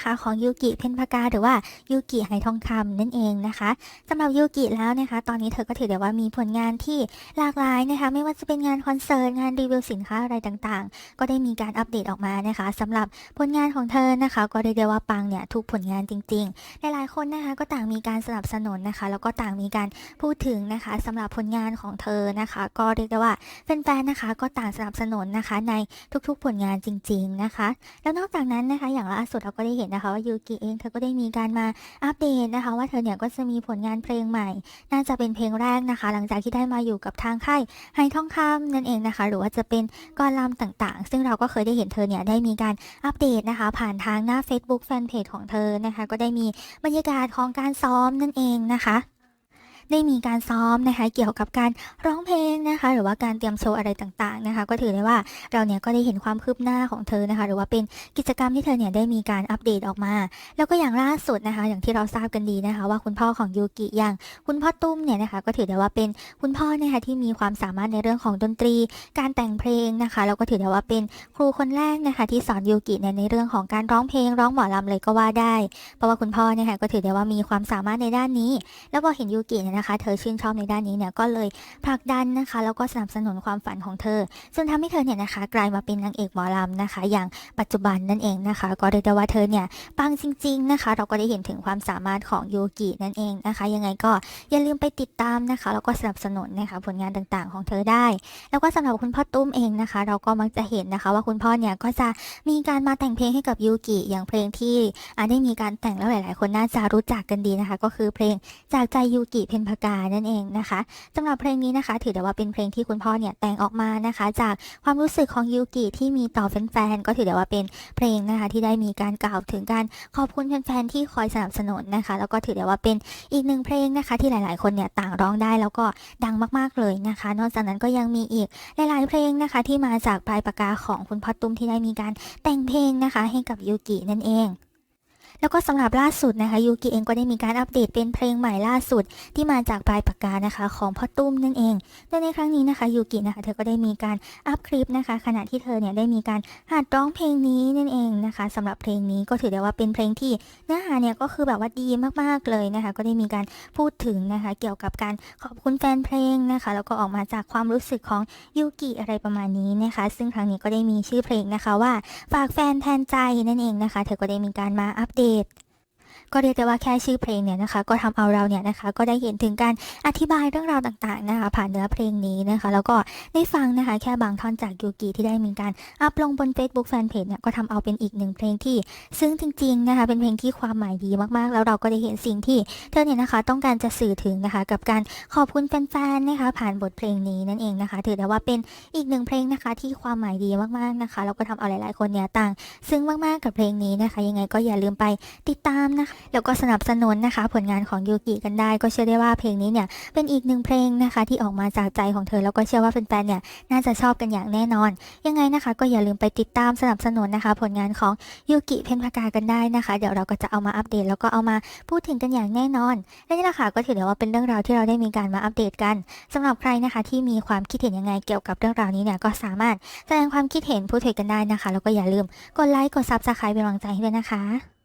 นะคะของยูกิเพนพากาหรือว่ายูกิไหทองคำนั่นเองนะคะสำหรับยูกิแล้วนะคะ ตอนนี้เธอก็ถือได้ว่ามีผลงานที่หลากหลายนะคะ ไม่ว่าจะเป็นงานคอนเสิร์ตงานรีวิวสินค้าอะไรต่างๆ ก็ได้มีการอัปเดตออกมานะคะสำหรับผลงานของเธอนะคะ ก็เรียกได้ว่าปังเนี่ยทุกผลงานจริงๆหลายๆคนนะคะก็ต่างมีการสนับสนุนนะคะ แล้วก็ต่างมีการพูดถึงนะคะสำหรับผลงานของเธอนะคะ ก็เรียกได้ว่าแฟนๆนะคะ ก็ต่างสนับสนุนนะคะในทุกๆผลงานจริง ๆนะคะ แล้วนอกจากนั้นนะคะ อย่างล่าสุดเราก็ได้เห็นนะคะว่ายูกิเองเธอก็ได้มีการมาอัปเดตนะคะ ว่าเธอเนี่ยก็จะมีผลงานเพลงใหม่ น่าจะเป็นเพลงแรกนะคะ หลังจากที่ได้มาอยู่กับทางค่ายไฮทองคำนั่นเองนะคะ หรือว่าจะเป็นกรลำต่างๆ ซึ่งเราก็เคยได้เห็นเธอเนี่ยได้มีการอัปเดตนะคะ ผ่านทางหน้า Facebook Fanpage ของเธอนะคะ ก็ได้มีบรรยากาศของการซ้อมนั่นเองนะคะ ได้มีการซ้อมนะคะเกี่ยวกับการร้องเพลงนะคะ หรือว่าการเตรียมโชว์อะไรต่างๆนะคะ ก็ถือได้ว่าเราเนี่ยก็ได้เห็นความคืบหน้าของเธอนะคะ หรือว่าเป็นกิจกรรมที่เธอเนี่ยได้มีการอัปเดตออกมา แล้วก็อย่างล่าสุดนะคะ อย่างที่เราทราบกันดีนะคะ ว่าคุณพ่อของยูกิอย่างคุณพ่อตุ้มเนี่ยนะคะ ก็ถือได้ว่าเป็นคุณพ่อนะคะที่มีความสามารถในเรื่องของดนตรี การแต่งเพลงนะคะแล้วก็ถือได้ว่าเป็นครูคนแรกนะคะที่สอนยูกิเนี่ยในเรื่องของการร้องเพลงร้องหมอลำเลยก็ว่าได้ เพราะว่าคุณพ่อเนี่ยค่ะก็ถือได้ว่ามีความสามารถในด้านนี้ แล้วพอเห็นยูกิเนี่ยนะคะ เธอชื่นชอบในด้านนี้เนี่ยก็เลยผลักดันนะคะ แล้วก็สนับสนุนความฝันของเธอ จนทำให้เธอเนี่ยนะคะกลายมาเป็นนางเอกหมอลำนะคะ อย่างปัจจุบันนั่นเองนะคะ ก็เรียกได้ว่าเธอเนี่ยปังจริง ๆนะคะ เราก็ได้เห็นถึงความสามารถของยูกินั่นเองนะคะ ยังไงก็อย่าลืมไปติดตามนะคะ แล้วก็สนับสนุนนะคะผลงานต่างๆ ของเธอได้ แล้วก็สำหรับคุณพ่อตุ้มเองนะคะ เราก็มักจะเห็นนะคะ ว่าคุณพ่อเนี่ยก็จะมีการมาแต่งเพลงให้กับยูกิอย่างเพลงที่อ่าได้มีการแต่งแล้วหลาย ๆ คนน่าจะรู้จักกันดีนะคะ ก็คือเพลงจากใจยูกิเพนพากานั่นเองนะคะสำหรับเพลงนี้นะคะ ถือได้ว่าเป็นเพลงที่คุณพ่อเนี่ยแต่งออกมานะคะ จากความรู้สึกของยูกิที่มีต่อแฟนๆก็ถือได้ว่าเป็นเพลงนะคะ ที่ได้มีการกล่าวถึงการขอบคุณแฟนๆที่คอยสนับสนุนนะคะ แล้วก็ถือได้ว่าเป็นอีกหนึ่งเพลงนะคะ ที่หลายๆ คนเนี่ยต่างร้องได้แล้วก็ดังมากๆเลยนะคะ นอกจากนั้นก็ยังมีอีกหลายๆ เพลงนะคะ ที่มาจากปลายปากกาของคุณพ่อตุ้มที่ได้มีการแต่งเพลงนะคะ ให้กับยูกินั่นเอง แล้วก็สำหรับล่าสุดนะคะยูกิเองก็ได้มีการอัปเดตเป็นเพลงใหม่ล่าสุด ที่มาจากปลายปากกานะคะ ของพ่อตุ้มนั่นเองโดยในครั้งนี้นะคะยูกินะคะเธอก็ได้มีการอัพคลิปนะคะ ขณะที่เธอเนี่ยได้มีการหัดร้องเพลงนี้นั่นเองนะคะสำหรับเพลงนี้ก็ถือได้ว่าเป็นเพลงที่เนื้อหาเนี่ยก็คือแบบว่าดีมากๆเลยนะคะ ก็ได้มีการพูดถึงนะคะ เกี่ยวกับการขอบคุณแฟนเพลงนะคะ แล้วก็ออกมาจากความรู้สึกของยูกิอะไรประมาณนี้นะคะ ซึ่งครั้งนี้ก็ได้มีชื่อเพลงนะคะว่าฝากแฟนแทนใจนั่นเองนะคะ เธอก็ได้มีการมาอัปเดต ก็เรียกได้ว่าแค่ชื่อเพลงเนี่ยนะคะ ก็ทำเอาเราเนี่ยนะคะ ก็ได้เห็นถึงการอธิบายเรื่องราวต่างๆนะคะ ผ่านเนื้อเพลงนี้นะคะ แล้วก็ได้ฟังนะคะ แค่บางท่อนจากยูกิที่ได้มีการอัพลงบน Facebook Fanpage เนี่ยก็ทำเอาเป็นอีกหนึ่งเพลงที่ ซึ่งจริงๆนะคะเป็นเพลงที่ความหมายดีมากๆ แล้วเราก็ได้เห็นสิ่งที่เธอเนี่ยนะคะต้องการจะสื่อถึงนะคะกับการขอบคุณแฟนๆนะคะ ผ่านบทเพลงนี้นั่นเองนะคะ ถือได้ว่าเป็นอีกหนึ่งเพลงนะคะที่ความหมายดีมากๆนะคะแล้วก็ทำเอาหลายๆคนเนี่ยต่าง ซึ่งมากๆกับเพลงนี้นะคะ ยังไงก็อย่าลืมไปติดตามนะคะแล้วก็สนับสนุนนะคะ ผลงานของยูกิกันได้ก็เชื่อได้ว่าเพลงนี้เนี่ยเป็นอีกหนึ่งเพลงนะคะที่ออกมาจากใจของเธอแล้วก็เชื่อว่าแฟนๆเนี่ยน่าจะชอบกันอย่างแน่นอน ยังไงนะคะ ก็อย่าลืมไปติดตามสนับสนุนนะคะ ผลงานของยูกิเพนพากากันได้นะคะ เดี๋ยวเราก็จะเอามาอัปเดต แล้วก็เอามาพูดถึงกันอย่างแน่นอน และนี่แหละค่ะก็ถือได้ว่าเป็นเรื่องราวที่เราได้มีการมาอัปเดตกันสำหรับใครนะคะที่มีความคิดเห็นยังไงเกี่ยวกับเรื่องราวนี้เนี่ยก็สามารถแสดงความคิดเห็นพูดคุยกันได้นะคะ แล้วก็อย่าลืมกดไลค์กดซับสไครป์เป็นกำลังใจให้ด้วยนะคะ